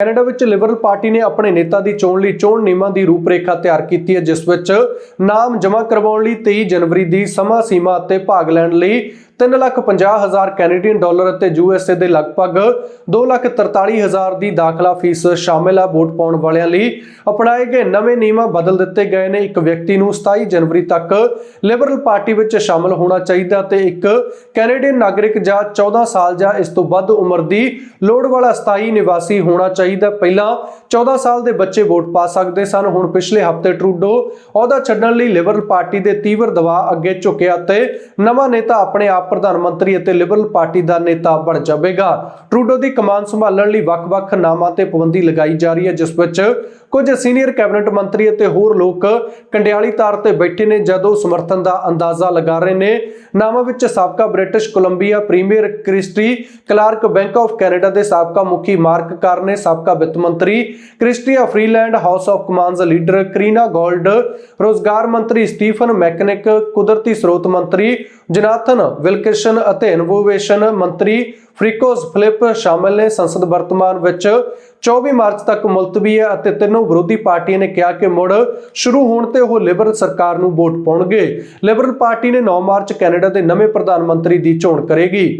Canada ਵਿੱਚ Liberal party ਨੇ ਆਪਣੇ ਨੇਤਾ ਦੀ ਚੋਣ ਲਈ ਚੋਣ ਨਿਯਮਾਂ ਦੀ ਰੂਪਰੇਖਾ ਤਿਆਰ ਕੀਤੀ ਹੈ, ਜਿਸ ਵਿੱਚ ਨਾਮ ਜਮ੍ਹਾਂ ਕਰਵਾਉਣ ਲਈ 23 ਜਨਵਰੀ ਦੀ ਸਮਾਂ ਸੀਮਾ ਅਤੇ ਭਾਗ ਲੈਣ ਲਈ 350000 ਕੈਨੇਡੀਅਨ ਡਾਲਰ ਅਤੇ ਯੂਐਸਏ ਦੇ ਲਗਭਗ 243000 ਦੀ ਦਾਖਲਾ ਫੀਸ ਸ਼ਾਮਿਲ ਹੈ। ਵੋਟ ਪਾਉਣ ਵਾਲਿਆਂ ਲਈ ਅਪਣਾਏ ਗਏ ਨਵੇਂ ਨਿਯਮਾਂ ਬਦਲ ਦਿੱਤੇ ਗਏ ਨੇ। ਇੱਕ ਵਿਅਕਤੀ ਨੂੰ 27 ਜਨਵਰੀ ਤੱਕ ਲਿਬਰਲ ਪਾਰਟੀ ਵਿੱਚ ਸ਼ਾਮਲ ਹੋਣਾ ਚਾਹੀਦਾ ਤੇ ਇੱਕ ਕੈਨੇਡੀਅਨ ਨਾਗਰਿਕ ਜਾਂ 14 ਸਾਲ ਜਾਂ ਇਸ ਤੋਂ ਵੱਧ ਉਮਰ ਦੀ ਲੋੜ ਵਾਲਾ ਸਥਾਈ ਨਿਵਾਸੀ ਹੋਣਾ ਚਾਹੀਦਾ ਪਹਿਲਾਂ 14 ਸਾਲ ਦੇ ਬੱਚੇ ਵੋਟ ਪਾ ਸਕਦੇ ਸਨ। ਹੁਣ ਪਿਛਲੇ ਹਫ਼ਤੇ ਟਰੂਡੋ ਅਹੁਦਾ ਛੱਡਣ ਲਈ ਲਿਬਰਲ ਪਾਰਟੀ ਦੇ ਤੀਵਰ ਦਬਾਅ ਅੱਗੇ ਝੁਕਿਆ ਤੇ ਨਵਾਂ ਨੇਤਾ ਆਪਣੇ ਆਪ ਪ੍ਰਧਾਨ ਮੰਤਰੀ ਅਤੇ ਲਿਬਰਲ ਪਾਰਟੀ ਦਾ ਨੇਤਾ ਬਣ ਜਾਵੇਗਾ। ਟਰੂਡੋ ਦੀ ਕਮਾਨ ਸੰਭਾਲਣ ਲਈ ਵੱਖ-ਵੱਖ ਨਾਮਾਂ ਤੇ ਪਾਬੰਦੀ ਲਗਾਈ ਜਾ ਰਹੀ ਹੈ, ਜਿਸ ਵਿੱਚ ਕੁਝ ਸੀਨੀਅਰ ਕੈਬਨਿਟ ਮੰਤਰੀ ਅਤੇ ਹੋਰ ਲੋਕ ਕੰਡਿਆਲੀ ਤਾਰ ਤੇ ਬੈਠੇ ਨੇ, ਜਦੋਂ ਸਮਰਥਨ ਦਾ ਅੰਦਾਜ਼ਾ ਲਗਾ ਰਹੇ ਨੇ। ਨਾਮਾਂ ਵਿੱਚ ਸਾਬਕਾ British Columbia premier Christy Clark bank of Canada ਦੇ ਸਾਬਕਾ ਮੁਖੀ ਮਾਰਕ ਕਾਰ ਨੇ ਸਾਬਕਾ ਵਿੱਤ ਮੰਤਰੀ Chrystia Freeland, house of commons leader Karina Gould, ਰੋਜ਼ਗਾਰ ਮੰਤਰੀ ਸਟੀਫਨ ਮੈਕਨਿਕ, ਕੁਦਰਤੀ ਸਰੋਤ ਮੰਤਰੀ ਜਨਾਥਨ ਵਿਲਕਿਸ਼ਨ ਅਤੇ ਇਨੋਵੇਸ਼ਨ ਮੰਤਰੀ ਫ੍ਰਿਕੋਸ ਫਲਿਪ ਸ਼ਾਮਲ ਨੇ। ਸੰਸਦ ਵਰਤਮਾਨ ਵਿੱਚ 24 ਮਾਰਚ ਤੱਕ ਮੁਲਤਵੀ ਹੈ ਅਤੇ ਤਿੰਨੋਂ ਵਿਰੋਧੀ ਪਾਰਟੀਆਂ ਨੇ ਕਿਹਾ ਕਿ ਮੁੜ ਸ਼ੁਰੂ ਹੋਣ ਤੇ ਉਹ ਲਿਬਰਲ ਸਰਕਾਰ ਨੂੰ ਵੋਟ ਪਾਉਣਗੇ। ਲਿਬਰਲ ਪਾਰਟੀ ਨੇ 9 ਮਾਰਚ ਕੈਨੇਡਾ ਦੇ ਨਵੇਂ ਪ੍ਰਧਾਨ ਮੰਤਰੀ ਦੀ ਚੋਣ ਕਰੇਗੀ।